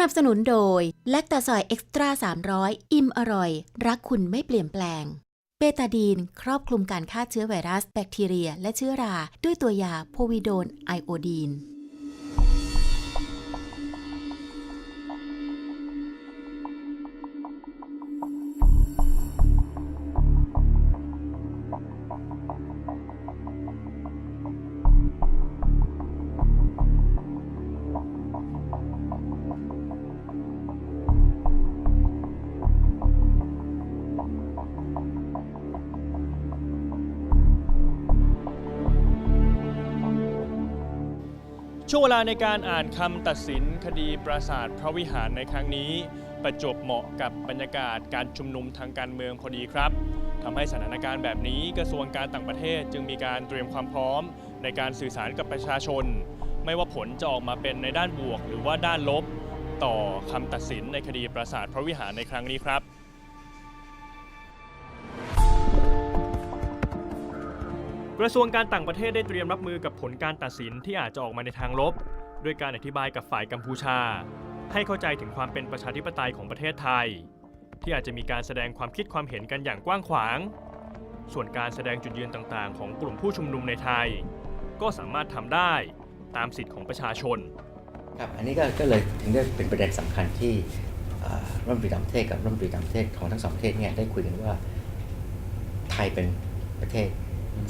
นับสนุนโดย แลคตาซอยเอ็กซ์ตร้า300 อิ่มอร่อย รักคุณไม่เปลี่ยนแปลง เบตาดีน ครอบคลุมการฆ่าเชื้อไวรัส แบคทีเรีย และเชื้อรา ด้วยตัวยาโพวิโดนไอโอดีน ช่วงเวลาในการอ่านคำตัดสินคดีปราสาทพระวิหารในครั้งนี้ ประจวบเหมาะกับบรรยากาศการชุมนุมทางการเมืองพอดีครับทำให้สถานการณ์แบบนี้กระทรวงการต่างประเทศจึงมีการเตรียมความพร้อม ในการสื่อสารกับประชาชน ไม่ว่าผลจะออกมาเป็นในด้านบวก หรือว่าด้านลบ ต่อคำตัดสินในคดีปราสาทพระวิหารในครั้งนี้ครับ กระทรวงการต่างประเทศได้เตรียมรับมือกับผลการตัดสินที่อาจจะออกมาในทางลบ ด้วยการอธิบายกับฝ่ายกัมพูชา ให้เข้าใจถึงความเป็นประชาธิปไตยของประเทศไทย ที่อาจจะมีการแสดงความคิดความเห็นกันอย่างกว้างขวาง ส่วนการแสดงจุดยืนต่างๆ ของกลุ่มผู้ชุมนุมในไทย ก็สามารถทำได้ตามสิทธิของประชาชนครับอันนี้ก็กเลยถึงได้เป็นประเด็นสำคัญที่เอ่อรัฐมนตรีต่างประเทศกับรัฐมนตรีต่างประเทศของทั้งสองประเทศเนี่ยได้คุยกันว่าไทยเป็นประเทศ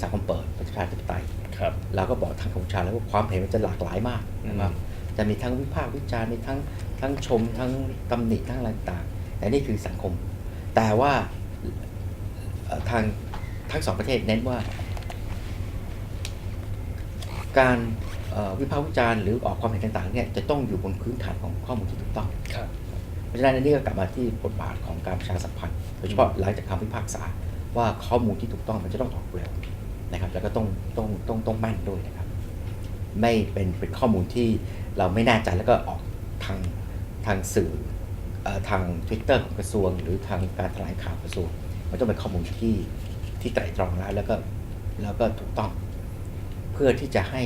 สังคมเปิดประชาธิปไตยครับเราก็บอกทางกัมพูชาแล้วว่าความเห็นมันจะหลากหลายมากนะครับจะมีทั้งวิพากษ์วิจารณ์มีทั้งทั้งชม ทั้งตำหนิทั้งอะไรต่างๆแต่นี่คือสังคม แต่ว่าเอ่อทางทั้งสองประเทศเน้นว่า การเอ่อวิพากษ์วิจารณ์หรือออกความเห็นต่างๆเนี่ยจะต้องอยู่บนพื้นฐานของข้อมูลที่ถูกต้องครับเพราะฉะนั้นอันนี้ก็กลับมาที่บทบาทของการประชาสัมพันธ์โดยเฉพาะหลังจากคำพิพากษาว่าข้อมูลที่ถูกต้องมันจะต้องออกเร็ว นะครับแล้วก็ต้องต้องต้องต้องแม่นด้วยนะครับ ไม่เป็นเป็นข้อมูลที่เราไม่แน่ใจแล้วก็ออกทางทางสื่อเอ่อทาง Twitter ของกระทรวง หรือทางการแถลงข่าวกระทรวง มันต้องเป็นข้อมูลที่ที่ไตร่ตรองแล้วแล้วก็แล้วก็ถูกต้อง เพื่อที่จะให้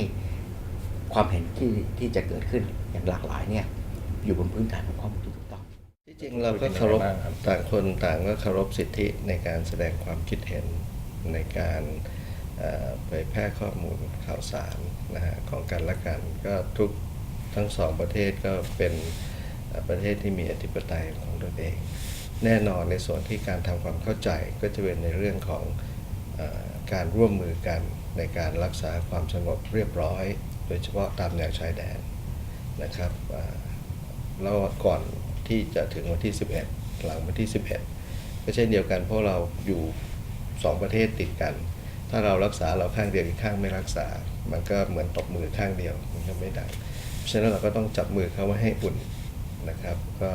ความเห็นที่ที่จะเกิดขึ้นอย่างหลากหลายเนี่ยอยู่บนพื้นฐานของข้อมูลที่ถูกต้อง ที่จริงเราก็เคารพเป็นยังไงบ้างครับต่างคนต่างก็เคารพสิทธิในการแสดงความคิดเห็นในการ เผยแพร่ข้อมูลข่าวสารนะฮะของกันและกัน ก็ทุกทั้งสองประเทศก็เป็นประเทศที่มีอธิปไตยของตนเอง แน่นอนในส่วนที่การทำความเข้าใจก็จะเป็นในเรื่องของอการร่วมมือกันในการรักษาความสงบเรียบร้อย โดยเฉพาะตามแนวชายแดนนะครับแล้วก่อนที่จะถึงวันที่ 11 หลังวันที่ 11 ก็เช่นเดียวกันเพราะเราอยู่ 2 ประเทศติดกัน ถ้าเรารักษาเราข้างเดียวอีกข้างไม่รักษา มันก็เหมือนตบมือข้างเดียวมันก็ไม่ดังฉะนั้นเราก็ต้องจับมือเขาไว้ให้อุ่นนะครับ ก็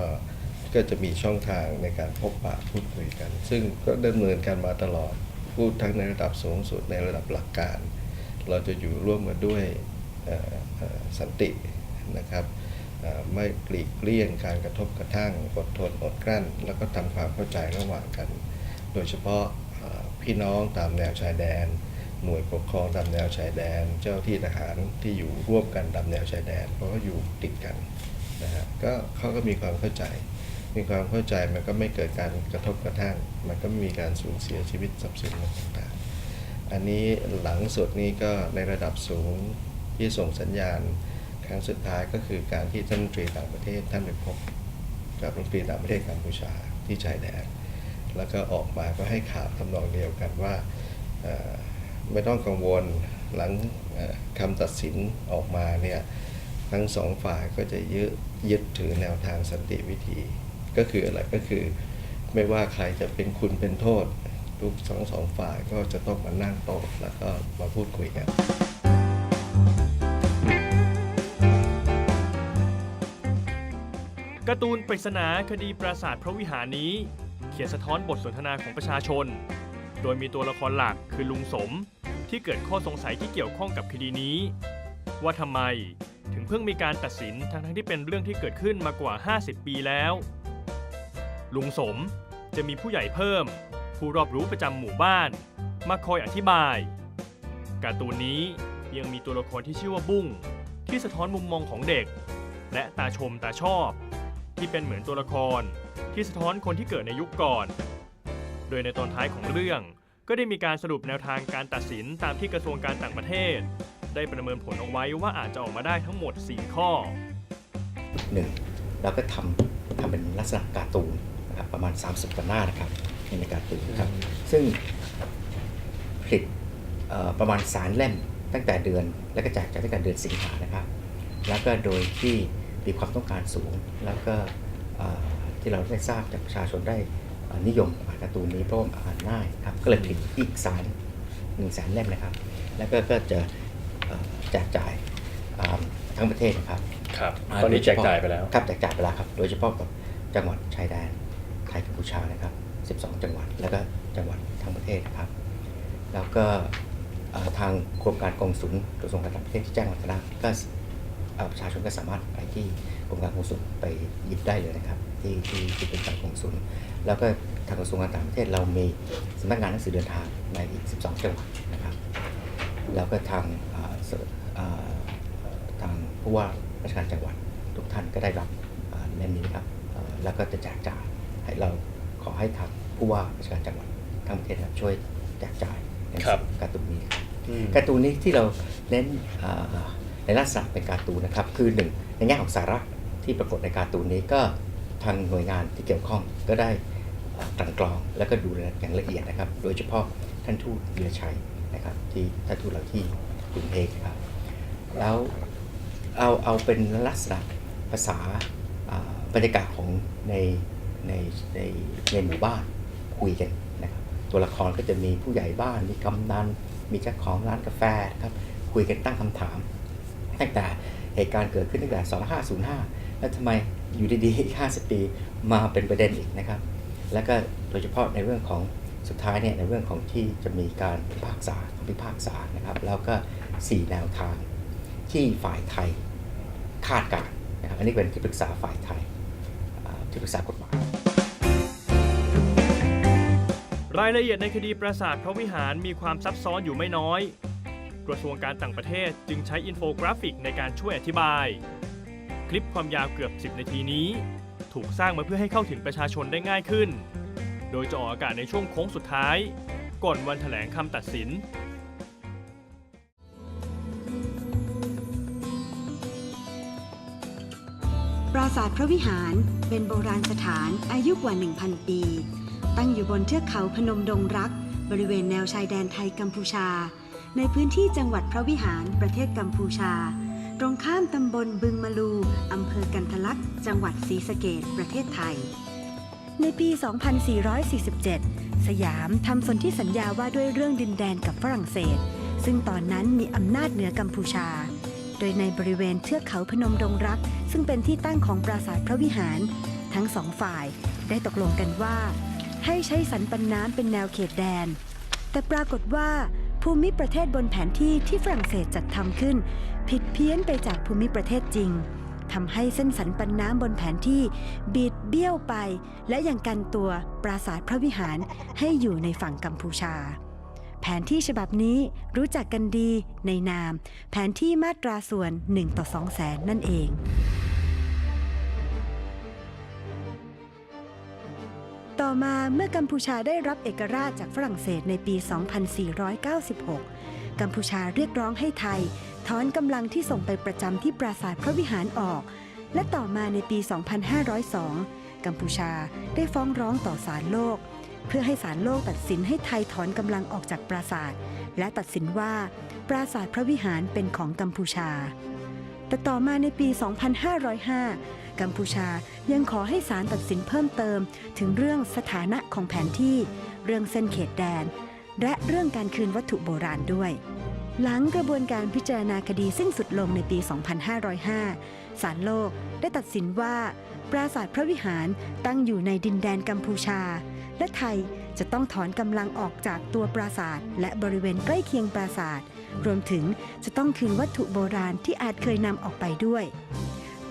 ก็จะมีช่องทางในการพบปะพูดคุยกัน ซึ่งก็ดำเนินการมาตลอด พูดทั้งในระดับสูงสุดในระดับหลักการ เราจะอยู่ร่วมกันด้วยสันตินะครับไม่ปลีกเลี่ยงการกระทบกระทั่งอดทนอดกลั้น แล้วก็ทำความเข้าใจระหว่างกัน โดยเฉพาะ พี่น้องตามแนวชายแดน หน่วยปกครองตามแนวชายแดน เจ้าที่ทหารที่อยู่ร่วมกันตามแนวชายแดน เพราะว่าอยู่ติดกันนะฮะก็เขาก็มีความเข้าใจ มีความเข้าใจมันก็ไม่เกิดการกระทบกระทั่ง มันก็ไม่มีการสูญเสียชีวิตทรัพย์สินต่างๆ อันนี้หลังสุดนี้ก็ในระดับสูงที่ส่งสัญญาณ ครั้งสุดท้ายก็คือการที่ท่านรัฐมนตรีต่างประเทศท่านไปพบกับรัฐมนตรีต่างประเทศกัมพูชาที่ชายแดน แล้วก็ออกมาก็ให้ข่าวทำนองเดียวกันว่าไม่ต้องกังวลหลังคำตัดสินออกมาเนี่ยทั้งสองฝ่ายก็จะยึดยึดถือแนวทางสันติวิธีก็คืออะไรก็คือไม่ว่าใครจะเป็นคุณเป็นโทษทุกสองสองฝ่ายก็จะต้องมานั่งโต๊ะแล้วก็มาพูดคุยกันการ์ตูนปริศนาคดีปราสาทพระวิหารนี้ เขียนสะท้อนบทสนทนาของประชาชน โดยมีตัวละครหลักคือลุงสม ที่เกิดข้อสงสัยที่เกี่ยวข้องกับคดีนี้ ว่าทำไมถึงเพิ่งมีการตัดสินทั้งๆที่เป็นเรื่องที่เกิดขึ้นมากว่า 50 ปีแล้ว ลุงสมจะมีผู้ใหญ่เพิ่ม ผู้รอบรู้ประจำหมู่บ้าน มาคอยอธิบาย การ์ตูนนี้ยังมีตัวละครที่ชื่อว่าบุ้งที่สะท้อนมุมมองของเด็ก และตาชมตาชอบ ที่เป็นเหมือนตัวละคร ที่สะท้อนคนที่เกิดในยุคก่อน โดยในตอนท้ายของเรื่อง ก็ได้มีการสรุปแนวทางการตัดสินตามที่กระทรวงการต่างประเทศ ได้ประเมินผลเอาไว้ว่าอาจจะออกมาได้ทั้งหมด 4 ข้อหนึ่งเราก็ทำทำเป็นลักษณะการ์ตูนนะครับประมาณ 30กว่าหน้านะครับในการ์ตูนครับซึ่งผลิตประมาณสารเล่มตั้งแต่เดือนแล้วก็แจกจายตั้งแต่เดือนสิงหานะครับ แล้วก็โดยที่มีความต้องการสูง แล้วก็ ที่เราได้ทราบจากประชาชนได้เอ่อนิยมอ่านการ์ตูนนี้เพราะว่าอ่านง่ายครับก็เลยผลิตอีกสารหนึ่งแสนเล่มนะครับ แล้วก็ก็จะเอ่อแจกจ่ายอ่าทั้งประเทศนะครับครับาตอนนี้โดแจเฉกพะจ่ายไปแล้วครับแจกจ่ายไปแล้วครับ โดยเฉพาะกับจังหวัดชายแดนไทยกัมพูชานะครับ 12 จังหวัด แล้วก็จังหวัดทั้งประเทศนะครับ แล้วก็เอ่อทางโครงการกองสุลกระทรวงการต่างประเทศที่แจ้งวัฒนะก็เอ่อประชาชนก็สามารถไปที่กรมการกองสุลไปหยิบได้เลยนะครับ ที่ที่ที่เป็นการกองสุลแล้วก็ทางกระทรวงการต่างประเทศเรามีสำนักงานหนังสือเดินทางในอีก 12 จังหวัดนะครับแล้วก็ทางเอ่อสเอ่อทางผู้ว่าราชการจังหวัดทุกท่านก็ได้รับเอ่อเล่มนี้นะครับเอ่อแล้วก็จะแจกจ่ายให้เราขอให้ทางผู้ว่าราชการจังหวัดทั้งประเทศนะครับช่วยแจกจ่ายในครับการ์ตูนนี้ครับการ์ตูนนี้ที่เราเน้นเอ่อในลักษณะเป็นการ์ตูนนะครับ คือหนึ่งในแง่ของสาระที่ปรากฏในการ์ตูนนี้ก็ ทางหน่วยงานที่เกี่ยวข้องก็ได้เอ่อกลั่นกรองแล้วก็ดูแลอย่างละเอียดนะครับ โดยเฉพาะท่านทูตเรือชัยนะครับที่ท่านทูตเราที่กรุงเทพนะครับแล้วเอาเอาเป็นลักษณะภาษาบรรยากาศของในในในในหมู่บ้านคุยกันนะครับตัวละครก็จะมีผู้ใหญ่บ้านมีกำนันมีเจ้าของร้านกาแฟนะครับคุยกันตั้งคำถามตั้งแต่เหตุการณ์เกิดขึ้นตั้งแต่ 2505 แล้วทำไม อยู่ดีๆอีก50 ปีมาเป็นประเด็นอีกนะครับ แล้วก็โดยเฉพาะในเรื่องของสุดท้ายเนี่ยในเรื่องของที่จะมีการพิพากษาพิพากษานะครับ แล้วก็ 4 แนวทางที่ฝ่ายไทยคาดการณ์นะครับอันนี้เป็นที่ปรึกษาฝ่ายไทยที่ปรึกษากฎหมายรายละเอียดในคดีปราสาทพระวิหารมีความซับซ้อนอยู่ไม่น้อย กระทรวงการต่างประเทศจึงใช้อินโฟกราฟิกในการช่วยอธิบาย คลิปความยาวเกือบ 10 นาทีนี้ ถูกสร้างมาเพื่อให้เข้าถึงประชาชนได้ง่ายขึ้น โดยจะออกอากาศในช่วงโค้งสุดท้าย ก่อนวันแถลงคำตัดสิน ปราสาทพระวิหารเป็นโบราณสถานอายุกว่า 1,000 ปี ตั้งอยู่บนเทือกเขาพนมดงรัก บริเวณแนวชายแดนไทยกัมพูชา ในพื้นที่จังหวัดพระวิหารประเทศกัมพูชา ตรงข้ามตำบลบึงมะลูอำเภอกันทะลักษ์จังหวัดศรีสะเกดประเทศไทย ในปี 2447 สยามทำสนธิสัญญาว่าด้วยเรื่องดินแดนกับฝรั่งเศส ซึ่งตอนนั้นมีอำนาจเหนือกัมพูชา โดยในบริเวณเทือกเขาพนมดงรัก ซึ่งเป็นที่ตั้งของปราสาทพระวิหาร ทั้งสองฝ่ายได้ตกลงกันว่า ให้ใช้สันปันน้ำเป็นแนวเขตแดน แต่ปรากฏว่า ภูมิประเทศบนแผนที่ที่ฝรั่งเศสจัดทำขึ้น ผิดเพี้ยนไปจากภูมิประเทศจริงทำให้เส้นสันปันน้ำบนแผนที่ บิดเบี้ยวไป และยังกันตัวปราสาทพระวิหารให้อยู่ในฝั่งกัมพูชา แผนที่ฉบับนี้รู้จักกันดีในนาม แผนที่มาตราส่วน1ต่อ2แสนนั่นเอง ต่อมาเมื่อกัมพูชาได้รับเอกราชจากฝรั่งเศสในปี 2496 กัมพูชาเรียกร้องให้ไทย ถอนกำลังที่ส่งไปประจำที่ปราสาทพระวิหารออก และต่อมาในปี 2502 กัมพูชาได้ฟ้องร้องต่อศาลโลก เพื่อให้ศาลโลกตัดสินให้ไทยถอนกำลังออกจากปราสาท และตัดสินว่า ปราสาทพระวิหารเป็นของกัมพูชา แต่ต่อมาในปี 2505 กัมพูชายังขอให้ศาลตัดสินเพิ่มเติม ถึงเรื่องสถานะของแผนที่ เรื่องเส้นเขตแดน และเรื่องการคืนวัตถุโบราณด้วย หลังกระบวนการพิจารณาคดีสิ้นสุดลงในปี 2505 ศาลโลกได้ตัดสินว่า ปราสาทพระวิหารตั้งอยู่ในดินแดนกัมพูชา และไทยจะต้องถอนกำลังออกจากตัวปราสาทและบริเวณใกล้เคียงปราสาท รวมถึงจะต้องคืนวัตถุโบราณที่อาจเคยนำออกไปด้วย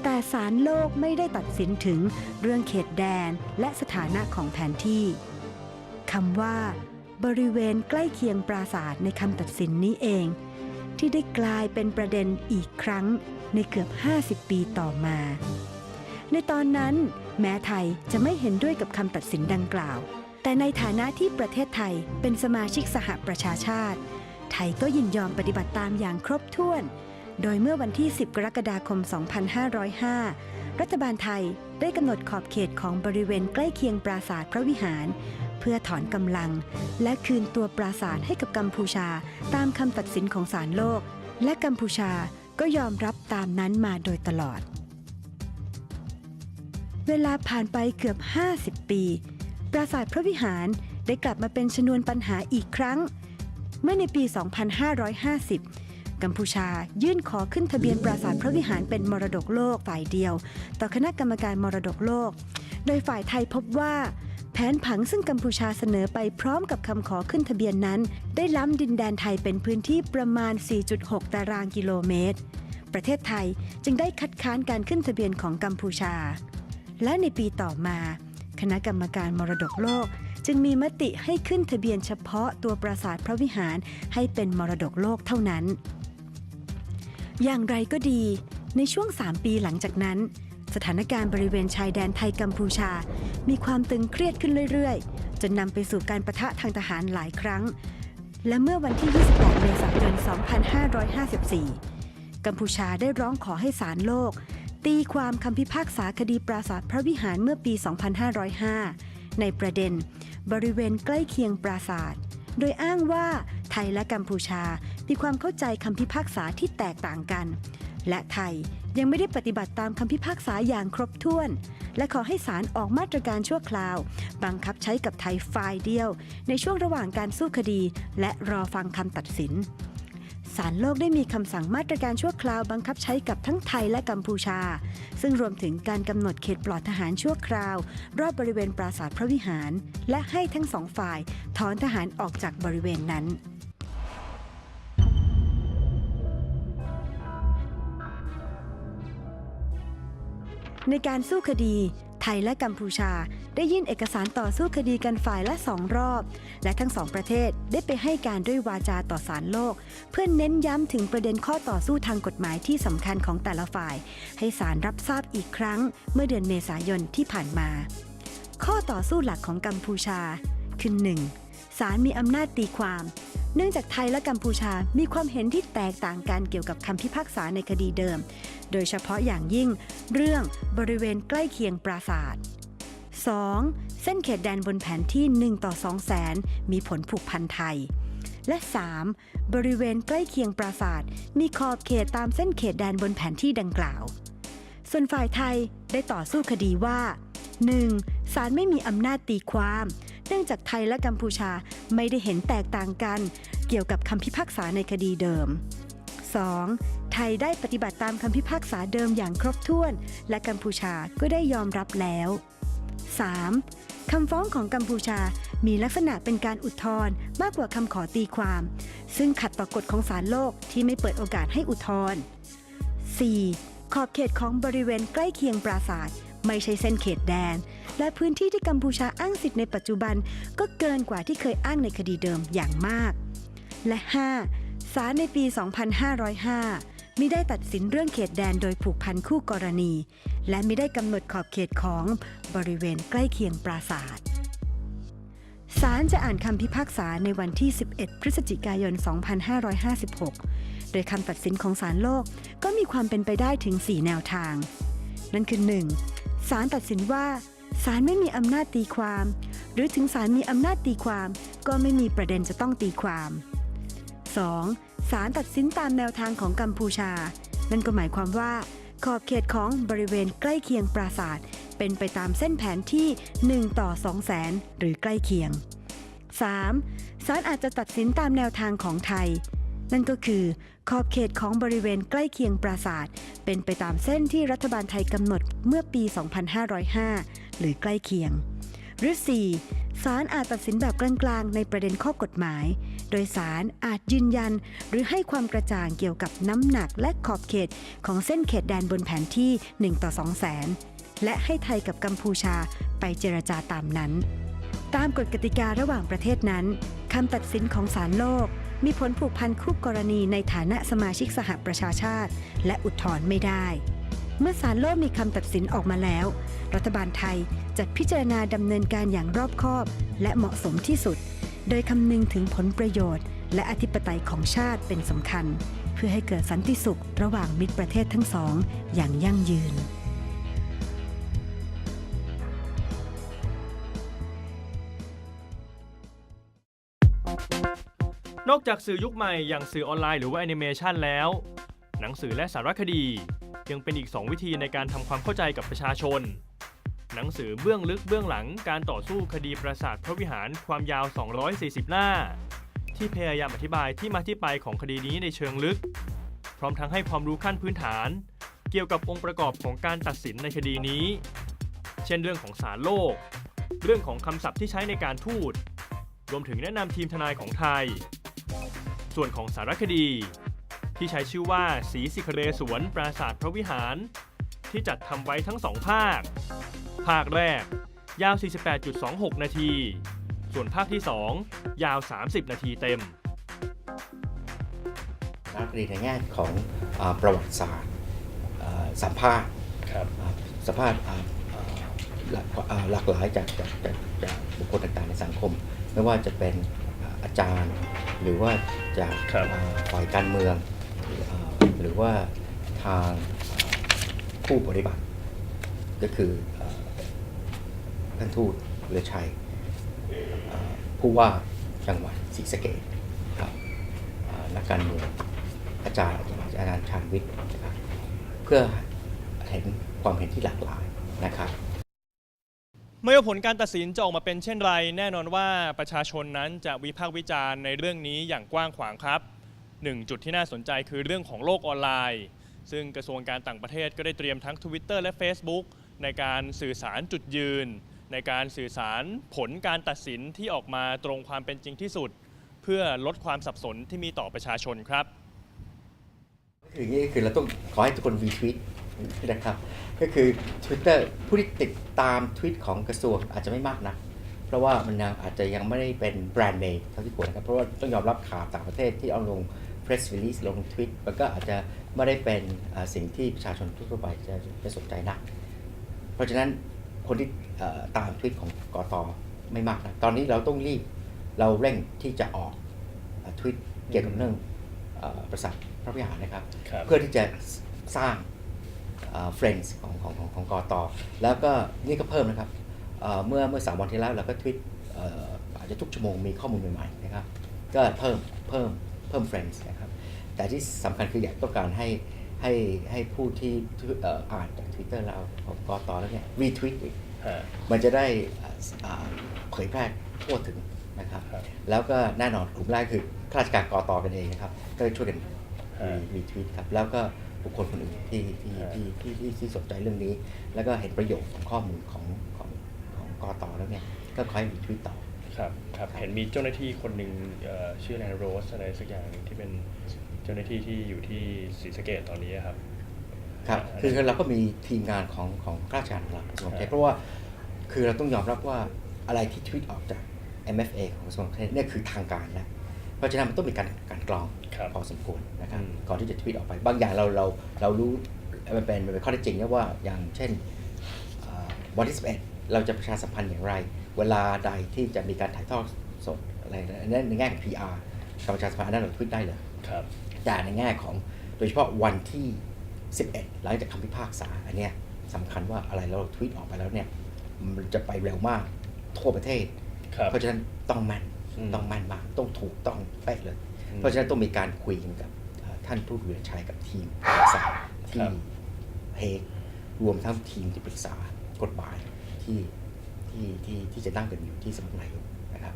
แต่ศาลโลกไม่ได้ตัดสินถึงเรื่องเขตแดนและสถานะของแผนที่คำว่า บริเวณใกล้เคียงปราสาทในคำตัดสินนี้เอง ที่ได้กลายเป็นประเด็นอีกครั้งในเกือบ 50 ปีต่อมา ในตอนนั้น แม้ไทยจะไม่เห็นด้วยกับคำตัดสินดังกล่าว แต่ในฐานะที่ประเทศไทยเป็นสมาชิกสหประชาชาติ ไทยก็ยินยอมปฏิบัติตามอย่างครบถ้วน โดยเมื่อวันที่ 10 กรกฎาคม 2505 รัฐบาลไทยได้กำหนดขอบเขตของบริเวณใกล้เคียงปราสาทพระวิหาร เพื่อถอนกำลัง และคืนตัวปราสาทให้กับกัมพูชา ตามคำตัดสินของศาลโลก และกัมพูชาก็ยอมรับตามนั้นมาโดยตลอด เวลาผ่านไปเกือบ 50 ปี ปราสาทพระวิหารได้กลับมาเป็นชนวนปัญหาอีกครั้ง เมื่อในปี 2550 กัมพูชายื่นขอขึ้นทะเบียนปราสาทพระวิหารเป็นมรดกโลกฝ่ายเดียว ต่อคณะกรรมการมรดกโลก โดยฝ่ายไทยพบว่าแผนผังซึ่งกัมพูชาเสนอไปพร้อมกับคำขอขึ้นทะเบียนนั้น ได้ล้ำดินแดนไทยเป็นพื้นที่ประมาณ 4.6 ตารางกิโลเมตร ประเทศไทยจึงได้คัดค้านการขึ้นทะเบียนของกัมพูชา และในปีต่อมา คณะกรรมการมรดกโลก จึงมีมติให้ขึ้นทะเบียนเฉพาะตัวปราสาทพระวิหารให้เป็นมรดกโลกเท่านั้น อย่างไรก็ดี ในช่วง 3 ปีหลังจากนั้น สถานการณ์บริเวณชายแดนไทยกัมพูชา มีความตึงเครียดขึ้นเรื่อยๆ จนนำไปสู่การประทะทางทหารหลายครั้ง และเมื่อวันที่ 28 เมษายน 2554 กัมพูชาได้ร้องขอให้ศาลโลกตีความคำพิพากษาคดีปราสาทพระวิหารเมื่อปี 2505 ในประเด็น บริเวณใกล้เคียงปราสาทโดยอ้างว่าไทยและกัมพูชา มีความเข้าใจคำพิพากษาที่แตกต่างกัน และไทยยังไม่ได้ปฏิบัติตามคำพิพากษาอย่างครบถ้วน และขอให้ศาลออกมาตรการชั่วคราว บังคับใช้กับไทยฝ่ายเดียว ในช่วงระหว่างการสู้คดี และรอฟังคำตัดสิน ศาลโลกได้มีคำสั่งมาตรการชั่วคราวบังคับใช้กับทั้งไทยและกัมพูชา ซึ่งรวมถึงการกำหนดเขตปลอดทหารชั่วคราว รอบบริเวณปราสาทพระวิหาร และให้ทั้งสองฝ่ายถอนทหารออกจากบริเวณนั้นในการสู้คดี ไทยและกัมพูชา ได้ยื่นเอกสารต่อสู้คดีกันฝ่ายละสองรอบ และทั้งสองประเทศได้ไปให้การด้วยวาจาต่อศาลโลก เพื่อเน้นย้ำถึงประเด็นข้อต่อสู้ทางกฎหมายที่สำคัญของแต่ละฝ่าย ให้ศาลรับทราบอีกครั้ง เมื่อเดือนเมษายนที่ผ่านมา ข้อต่อสู้หลักของกัมพูชาคือ 1. ศาลมีอำนาจตีความ เนื่องจากไทยและกัมพูชามีความเห็นที่แตกต่างกันเกี่ยวกับคำพิพากษาในคดีเดิม โดยเฉพาะอย่างยิ่งเรื่องบริเวณใกล้เคียงปราสาท 2. เส้นเขตแดนบนแผนที่ 1 ต่อ 2 แสน มีผลผูกพันไทย และ 3. บริเวณใกล้เคียงปราสาทมีขอบเขตตามเส้นเขตแดนบนแผนที่ดังกล่าว ส่วนฝ่ายไทยได้ต่อสู้คดีว่า 1. ศาลไม่มีอำนาจตีความ เนื่องจากไทยและกัมพูชาไม่ได้เห็นแตกต่างกัน เกี่ยวกับคำพิพากษาในคดีเดิม 2. ไทยได้ปฏิบัติตามคำพิพากษาเดิมอย่างครบถ้วน และกัมพูชาก็ได้ยอมรับแล้ว 3. คำฟ้องของกัมพูชามีลักษณะเป็นการอุทธรณ์มากกว่าคำขอตีความ ซึ่งขัดต่อกฎของศาลโลกที่ไม่เปิดโอกาสให้อุทธรณ์ 4. ขอบเขตของบริเวณใกล้เคียงปราสาทไม่ใช่เส้นเขตแดน และพื้นที่ที่กัมพูชาอ้างสิทธิ์ในปัจจุบัน ก็เกินกว่าที่เคยอ้างในคดีเดิมอย่างมาก และ 5. ศาลในปี 2505มิได้ตัดสินเรื่องเขตแดนโดยผูกพันคู่กรณี และมิได้กำหนดขอบเขตของบริเวณใกล้เคียงปราสาทศาลจะอ่านคำพิพากษาในวันที่ 11 พฤศจิกายน 2556 โดยคำตัดสินของศาลโลกก็มีความเป็นไปได้ถึง 4 แนวทาง นั่นคือ 1. ศาลตัดสินว่า ศาลไม่มีอำนาจตีความ หรือถึงศาลมีอำนาจตีความ ก็ไม่มีประเด็นจะต้องตีความ 2. ศาลตัดสินตามแนวทางของกัมพูชา นั่นก็หมายความว่า ขอบเขตของบริเวณใกล้เคียงปราสาทเป็นไปตามเส้นแผนที่ 1 ต่อ 2 แสนหรือใกล้เคียง 3. ศาลอาจจะตัดสินตามแนวทางของไทย นั่นก็คือ ขอบเขตของบริเวณใกล้เคียงปราสาทเป็นไปตามเส้นที่รัฐบาลไทยกำหนดเมื่อปี 2505 หรือใกล้เคียง หรือ 4. ศาลอาจตัดสินแบบกลางๆ ในประเด็นข้อกฎหมาย โดยศาลอาจยืนยัน หรือให้ความกระจ่างเกี่ยวกับน้ำหนักและขอบเขตของเส้นเขตแดนบนแผนที่ 1 ต่อ 2 แสน และให้ไทยกับกัมพูชาไปเจรจาตามนั้น ตามกฎกติการะหว่างประเทศนั้นคำตัดสินของศาลโลกมีผลผูกพันคู่กรณีในฐานะสมาชิกสหประชาชาติ และอุทธรณ์ไม่ได้ เมื่อศาลโลกมีคำตัดสินออกมาแล้ว รัฐบาลไทยจะพิจารณาดำเนินการอย่างรอบคอบ และเหมาะสมที่สุด โดยคำนึงถึงผลประโยชน์ และอธิปไตยของชาติเป็นสำคัญ เพื่อให้เกิดสันติสุขระหว่างมิตรประเทศทั้งสองอย่างยั่งยืนนอกจากสื่อยุคใหม่อย่างสื่อออนไลน์หรือว่าแอนิเมชันแล้ว หนังสือและสารคดี ยังเป็นอีก 2 วิธีในการทำความเข้าใจกับประชาชน หนังสือเบื้องลึกเบื้องหลังการต่อสู้คดีปราสาทพระวิหารความยาว 240 หน้า ที่พยายามอธิบายที่มาที่ไปของคดีนี้ในเชิงลึก พร้อมทั้งให้ความรู้ขั้นพื้นฐาน เกี่ยวกับองค์ประกอบของการตัดสินในคดีนี้ เช่นเรื่องของศาลโลก เรื่องของคำศัพท์ที่ใช้ในการทูต รวมถึงแนะนำทีมทนายของไทย ส่วนของสารคดี ที่ใช้ชื่อว่าสีสิคเรสวนปราสาทพระวิหาร ที่จัดทำไว้ทั้งสองภาค ภาคแรก ยาว 48.26 นาที ส่วนภาคที่ 2 ยาว 30 นาทีเต็มสารคดีในแง่ของอาประวัติศาสตร์อ่าสัมภาษณ์ครับอ่าสัมภาษณ์อ่าอ่าหลากอ่าหลากหลายจากจากจากจากบุคคลต่างๆในสังคม ไม่ว่าจะเป็นอ่าอาจารย์ หรือว่าจากครับอ่าฝ่ายการเมืองอ่าหรือว่าทางอ่าผู้ปฏิบัติก็คืออ่าท่านทูตเรือชัยผู้ว่าจังหวัดศรีสะเกษครับนักการเมืองอาจารย์อาจารย์ชาญวิทย์นะครับเพื่อเห็นความเห็นที่หลากหลายนะครับไม่ว่าผลการตัดสินจะออกมาเป็นเช่นไร แน่นอนว่าประชาชนนั้นจะวิพากษ์วิจารณ์ในเรื่องนี้อย่างกว้างขวางครับหนึ่งจุดที่น่าสนใจคือเรื่องของโลกออนไลน์ ซึ่งกระทรวงการต่างประเทศก็ได้เตรียมทั้ง Twitter และ Facebook ในการสื่อสารจุดยืน ในการสื่อสารผลการตัดสินที่ออกมาตรงความเป็นจริงที่สุด เพื่อลดความสับสนที่มีต่อประชาชนครับคืออย่างนี้คือเราต้องขอให้ทุกคนรีทวิตนะครับก็คือ Twitter ผู้ที่ติดตามทวิตของกระทรวงอาจจะไม่มากนะเพราะว่ามันอาจจะยังไม่ได้เป็นแบรนด์เนมเท่าที่ควรครับเพราะว่าต้องยอมรับข่าวต่างประเทศที่เอาลง press release ลงทวิตมันก็อาจจะไม่ได้เป็นสิ่งที่ประชาชนทั่วไปจะจะสนใจนัก เพราะฉะนั้น คนที่เอ่อตามทวิตของกตไม่มากนะตอนนี้เราต้องรีบเราเร่งที่จะออกทวิตเกี่ยวกับเรื่องเอ่อประสาทพระวิหารนะครับครับ เพื่อที่จะสร้างเฟรนด์ของของของของกตแล้วก็นี่ก็เพิ่มนะครับเอ่อเมื่อเมื่อสามวันที่แล้วเราก็ทวิตเอ่ออาจจะทุกชั่วโมงมีข้อมูลใหม่ๆนะครับก็เพิ่มเพิ่มเพิ่มเฟรนด์นะครับแต่ที่สำคัญคืออยากต้องการให้ ให้ให้ผู้ที่เอ่ออ่านจาก Twitter เราของกตแล้วเนี่ยรีทวิตอีกมันจะได้อ่าอ่าเผยแพร่ทั่วถึงนะครับครับ แล้วก็แน่นอนกลุ่มแรกคือข้าราชการกอตอกันเองนะครับ ก็ช่วยกันฮะรีทวีตครับ แล้วก็บุคคลคนอื่นที่ที่ฮะที่ที่ที่ที่สนใจเรื่องนี้ แล้วก็เห็นประโยชน์ของข้อมูลของของของกอตอแล้วเนี่ย ก็ขอให้รีทวีตต่อครับครับ เห็นมีเจ้าหน้าที่คนหนึ่งเอ่อชื่ออะไรโรสอะไรสักอย่างหนึ่งที่เป็น เจ้าหน้าที่ที่อยู่ที่ศรีสะเกดตอนนี้ครับ ครับอ่าคือเราก็มีทีมงานของของข้าราชการของเรากระทรวงครับเทศเพราะว่าคือเราต้องยอมรับว่าอะไรที่ทวิตออกจาก MFA ของกระทรวงเทศเนี่ยคือทางการแล้วเพราะฉะนั้นมันต้องมีการการกรองครับพอสมควรนะครับอืมก่อนที่จะทวิตออกไป บางอย่างเราเราเรารู้มันเป็นมันเป็นข้อเท็จจริงนะว่าอย่างเช่นอ่าวันที่11เราจะประชาสัมพันธ์อย่างไร เวลาใดที่จะมีการถ่ายทอดสดอะไรอันนั้นในแง่ของ PR การประชาสัมพันธ์อันนั้นเราทวิตได้เลยครับ แต่ในแง่ของโดยเฉพาะวันที่ 11 หลังจากคำพิพากษาอันเนี้ยสำคัญว่าอะไรแล้วเราทวีตออกไปแล้วเนี่ยมันจะไปเร็วมากทั่วประเทศครับเพราะฉะนั้นต้องแม่นอืมต้องแม่นมากต้องถูกต้องเป๊ะเลยอืมเพราะฉะนั้นต้องมีการคุยกันกับเอ่อท่านทูตวิรชัยกับทีมสายคที่รับเฮกรวมทั้งทีมที่ปรึกษากฎหมายที่ที่ที่ที่จะนั่งกันอยู่ที่สำนักนายกนะครับ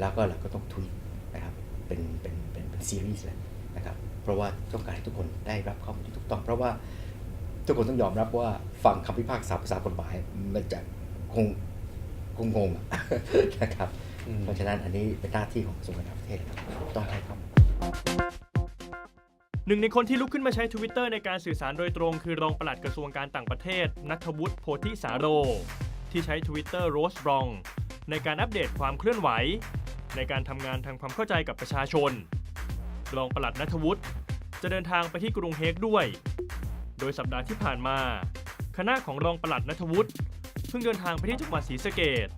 แล้วก็เราก็ต้องทวีตนะครับเป็นเป็นเป็นเป็นซีรีส์เลย นะครับเพราะว่าต้องการให้ทุกคนได้รับข้อมูลที่ถูกต้อง เพราะว่าทุกคนต้องยอมรับว่าฟังคำพิพากษาภาษากฎหมายมันจะคงคงงงอะนะครับอืมเพราะฉะนั้นอันนี้เป็นหน้าที่ของกระทรวงการต่างประเทศครับต้องให้ข้อมูลหนึ่งในคนที่ลุกขึ้นมาใช้ Twitter ในการสื่อสารโดยตรง คือรองปลัดกระทรวงการต่างประเทศ นัทวุฒิโพธิสาโร ที่ใช้ Twitter Rose r o n g ในการอัปเดตความเคลื่อนไหว ในการทำงานทำความเข้าใจกับประชาชน รองปลัดนัทวุฒิจะเดินทางไปที่กรุงเฮกด้วย โดยสัปดาห์ที่ผ่านมา คณะของรองปลัดนัทวุฒิเพิ่งเดินทางไปที่จังหวัดศรีสะเกด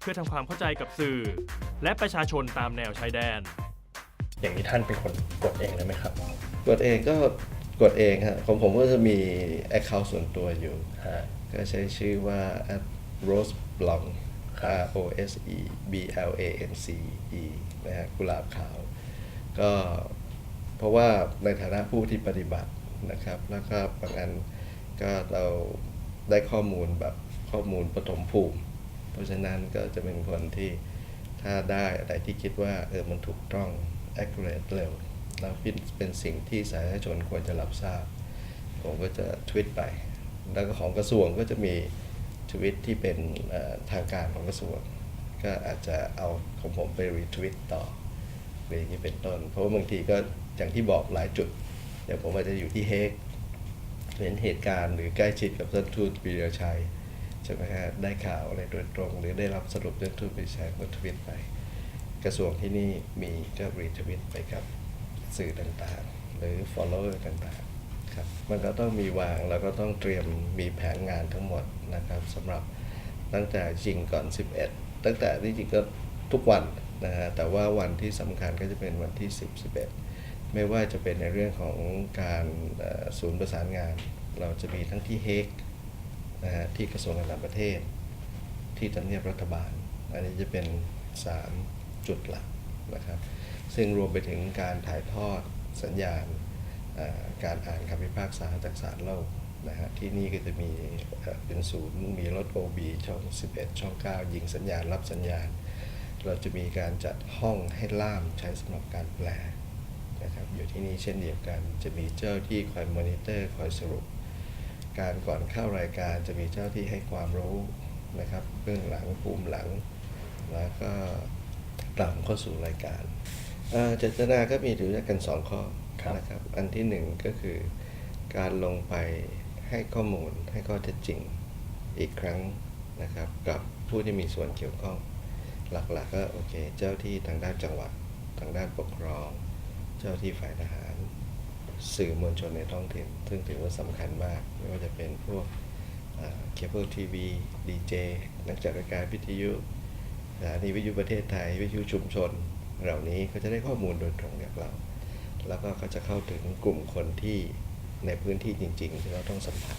เพื่อทำความเข้าใจกับสื่อ และประชาชนตามแนวชายแดน อย่างนี้ท่านเป็นคนกดเองเลยไหมครับ กดเองก็กดเองฮะของผมก็จะมี Account ส่วนตัวอยู่ฮะก็ใช้ชื่อว่า rose blonde R O S E B L A N C E นะฮะกุหลาบขาว ก็เพราะว่าในฐานะผู้ที่ปฏิบัตินะครับ แล้วก็บางอันก็เราได้ข้อมูลแบบข้อมูลปฐมภูมิ เพราะฉะนั้นก็จะเป็นคนที่ถ้าได้อะไรที่คิดว่าเออมันถูกต้อง accurate เร็วแล้วเป็นสิ่งที่สาธารณชนควรจะรับทราบ ผมก็จะทวิตไป แล้วก็ของกระทรวงก็จะมีทวิตที่เป็นทางการของกระทรวง ก็อาจจะเอาของผมไปรีทวิตต่อ หรืออย่างนี้เป็นต้น เพราะว่าบางทีก็อย่างที่บอกหลายจุดอย่างผมอาจจะอยู่ที่เฮกเห็นเหตุการณ์หรือใกล้ชิดกับท่านทูตปีเดชัยใช่ไหมฮะได้ข่าวอะไรโดยตรง หรือได้รับสรุปเรื่องทูตปีเดชัยก็ทวิตไป กระทรวงที่นี่มีก็รีทวิตไปกับสื่อต่างๆ หรือ follower ต่างๆครับมันก็ต้องมีวางแล้วก็ต้องเตรียมมีแผนงานทั้งหมดนะครับสำหรับตั้งแต่จริงก่อน 11 ตั้งแต่ที่จริงก็ทุกวัน นะฮะแต่ว่าวันที่สำคัญก็จะเป็นวันที่ 10 11 ไม่ว่าจะเป็นในเรื่องของการศูนย์ประสานงาน เราจะมีทั้งที่เฮกนะฮะที่กระทรวงการต่างประเทศ ที่ทำเนียบรัฐบาล อันนี้จะเป็น 3 จุดหลักนะครับ ซึ่งรวมไปถึงการถ่ายทอดสัญญาณ การอ่านคำพิพากษาจากศาลโลกนะฮะที่นี่ก็จะมีเอ่อเป็นศูนย์มีรถ OB ช่อง 11 ช่อง 9 ยิงสัญญาณรับสัญญาณ เราจะมีการจัดห้องให้ล่ามใช้สำหรับการแปลนะครับอยู่ที่นี่เช่นเดียวกัน จะมีเจ้าที่คอยมอนิเตอร์คอยสรุป การก่อนเข้ารายการจะมีเจ้าที่ให้ความรู้นะครับเบื้องหลังภูมิหลัง แล้วก็ตามเข้าสู่รายการเอ่อเจตนาก็มีถือด้วยกันสองข้อครับนะครับอันที่หนึ่งก็คือการลงไปให้ข้อมูลให้ข้อเท็จจริงอีกครั้งนะครับกับผู้ที่มีส่วนเกี่ยวข้อง หลักๆก็โอเค เจ้าที่ทางด้านจังหวัด ทางด้านปกครอง เจ้าที่ฝ่ายทหาร สื่อมวลชนในท้องถิ่น ซึ่งถือว่าสำคัญมาก ไม่ว่าจะเป็นพวกเคเบิลทีวีดีเจนักจัดรายการวิทยุสถานีวิทยุประเทศไทย วิทยุชุมชน เหล่านี้ก็จะได้ข้อมูลโดยตรงจากเรา แล้วก็เขาจะเข้าถึงกลุ่มคนที่ในพื้นที่จริง ๆ ที่เราต้องสัมผัส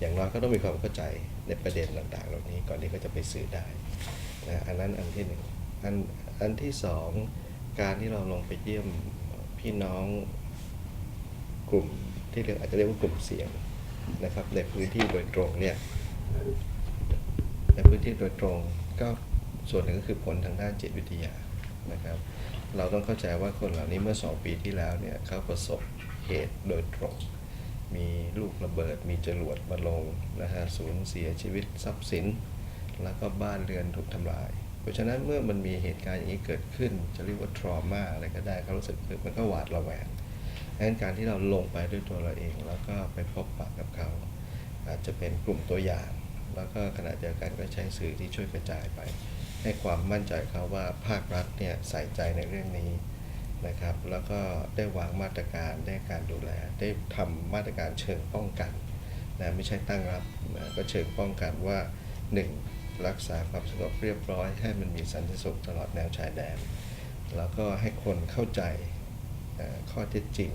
อย่างน้อยก็ต้องมีความเข้าใจในประเด็นต่างๆ เหล่านี้ก่อนที่เขาจะไปสื่อได้ นะอันนั้นอันที่หนึ่งอันอันที่สองการที่เราลงไปเยี่ยมพี่น้องกลุ่มที่เรียกอาจจะเรียกว่ากลุ่มเสี่ยงนะครับในพื้นที่โดยตรงเนี่ยในพื้นที่โดยตรงก็ส่วนหนึ่งก็คือผลทางด้านจิตวิทยานะครับ เราต้องเข้าใจว่าคนเหล่านี้เมื่อสองปีที่แล้วเนี่ยเขาประสบเหตุโดยตรง มีลูกระเบิด มีจรวดมาลงนะฮะสูญเสียชีวิตทรัพย์สิน แล้วก็บ้านเรือนถูกทำลาย เพราะฉะนั้นเมื่อมันมีเหตุการณ์อย่างนี้เกิดขึ้น จะเรียกว่าทรมาอะไรก็ได้เขารู้สึกมันก็หวาดระแวงดังนั้นการที่เราลงไปด้วยตัวเราเอง แล้วก็ไปพบปะกับเขา อาจจะเป็นกลุ่มตัวอย่าง แล้วก็ขณะเดียวกันก็ใช้สื่อที่ช่วยกระจายไป ให้ความมั่นใจเขาว่าภาครัฐเนี่ยใส่ใจในเรื่องนี้นะครับ แล้วก็ได้วางมาตรการได้การดูแล ได้ทำมาตรการเชิงป้องกันนะไม่ใช่ตั้งรับนะก็เชิงป้องกันว่า 1. รักษาความสงบเรียบร้อย ให้มันมีสันติสุขตลอดแนวชายแดน แล้วก็ให้คนเข้าใจข้อเท็จจริง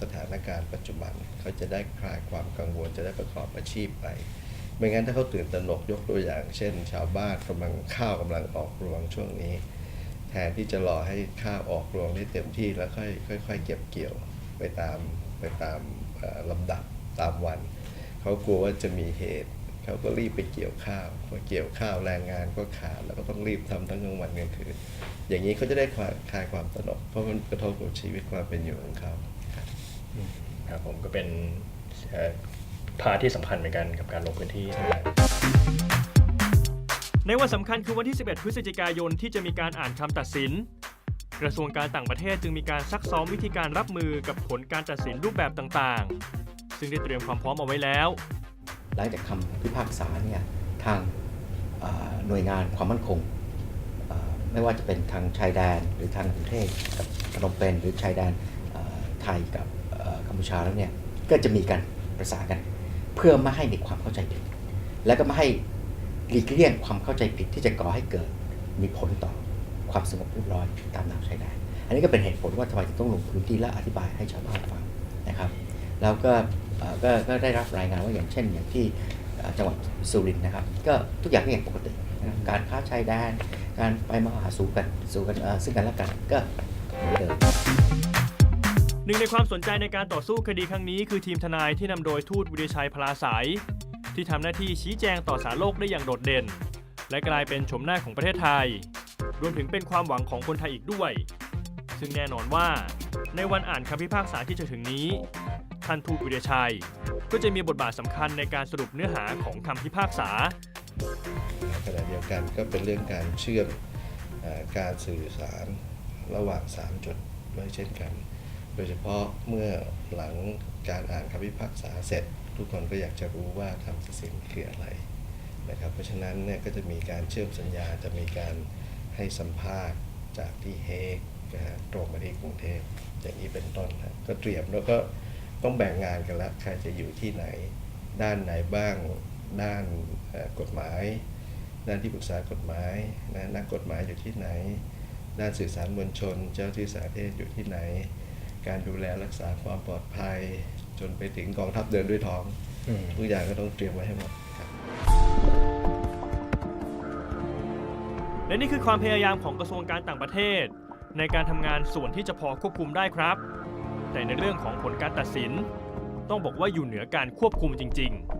สถานการณ์ปัจจุบันเขาจะได้คลายความกังวลจะได้ประกอบอาชีพไป ไม่งั้นถ้าเขาตื่นตระหนกยกตัวอย่าง เช่น ชาวบ้านกำลังข้าวกำลังออกรวงช่วงนี้ แทนที่จะรอให้ข้าวออกรวงได้เต็มที่แล้วค่อยค่อยๆเก็บเกี่ยวไปตามไปตามลำดับตามวัน เขากลัวว่าจะมีเหตุ เขาก็รีบไปเกี่ยวข้าวพอเกี่ยวข้าวแรงงานก็ขาดแล้วก็ต้องรีบทำทั้งกลางวันกลางคืนอย่างนี้เขาจะได้คลายคลายความตระหนกเพราะมันกระทบกับชีวิตความเป็นอยู่ของเขาครับครับผมก็เป็นเอ่อพาร์ทที่สำคัญเหมือนกันกับการลงพื้นที่ทำงานในวันสำคัญคือวันที่ 11 พฤศจิกายนที่จะมีการอ่านคำตัดสิน กระทรวงการต่างประเทศจึงมีการซักซ้อมวิธีการรับมือกับผลการตัดสินรูปแบบต่างๆ ซึ่งได้เตรียมความพร้อมเอาไว้แล้ว หลังจากคำพิพากษาเนี่ยทางหน่วยงานความมั่นคง ไม่ว่าจะเป็นทางชายแดนหรือทางกรุงเทพกับพนมเปญหรือชายแดนไทยกับกัมพูชาแล้วเนี่ยก็จะมีการประสานกัน เพื่อไม่ให้มีความเข้าใจผิด และก็ไม่ให้หลีกเลี่ยงความเข้าใจผิดที่จะก่อให้เกิดมีผลต่อความสงบเรียบร้อยตามแนวชายแดนอันนี้ก็เป็นเหตุผลว่าทำไมถึงต้องลงพื้นที่และอธิบายให้ชาวบ้านฟังนะครับ แล้วก็ ก็ก็ได้รับรายงานว่าอย่างเช่น อย่างที่จังหวัดสุรินทร์นะครับ ก็ทุกอย่างก็อย่างปกตินะครับการค้าชายแดน การไปมาหาสู่กันสู่กันซึ่งกันและกันก็เหมือนเดิมหนึ่งในความสนใจในการต่อสู้คดีครั้งนี้คือทีมทนายที่นำโดยทูตวิริชัยพลาสายที่ทำหน้าที่ชี้แจงต่อสารโลกได้อย่างโดดเด่น และกลายเป็นชมหน้าของประเทศไทย รวมถึงเป็นความหวังของคนไทยอีกด้วย ซึ่งแน่นอนว่า ในวันอ่านคำพิพากษาที่จะถึงนี้ ท่านทูตวิริชัย ก็จะมีบทบาทสำคัญในการสรุปเนื้อหาของคำพิพากษา ขณะเดียวกันก็เป็นเรื่องการเชื่อมอการสื่อสารระหว่าง 3 จุดด้วยเช่นกัน โดยเฉพาะเมื่อหลังการอ่านคำพิพากษาเสร็จ ทุกคนก็อยากจะรู้ว่าคำตัดสินคืออะไรนะครับเพราะฉะนั้นเนี่ยก็จะมีการเชื่อมสัญญาจะมีการให้สัมภาษณ์จากที่เฮกนะฮะตรงมาที่กรุงเทพอย่างนี้เป็นต้นนะก็เตรียมแล้วก็ ต้องแบ่งงานกันแล้วใครจะอยู่ที่ไหน ด้านไหนบ้าง ด้านเอ่อกฎหมาย ด้านที่ปรึกษากฎหมายนะนักกฎหมายอยู่ที่ไหน ด้านสื่อสารมวลชน เจ้าที่สาธารณสุขอยู่ที่ไหน การดูแลรักษาความปลอดภัย จนไปถึงกองทัพเดินด้วยท้องอืมทุกอย่างก็ต้องเตรียมไว้ให้หมดครับและนี่คือความพยายามของกระทรวงการต่างประเทศ ในการทำงานส่วนที่จะพอควบคุมได้ครับ แต่ในเรื่องของผลการตัดสิน ต้องบอกว่าอยู่เหนือการควบคุมจริง ๆ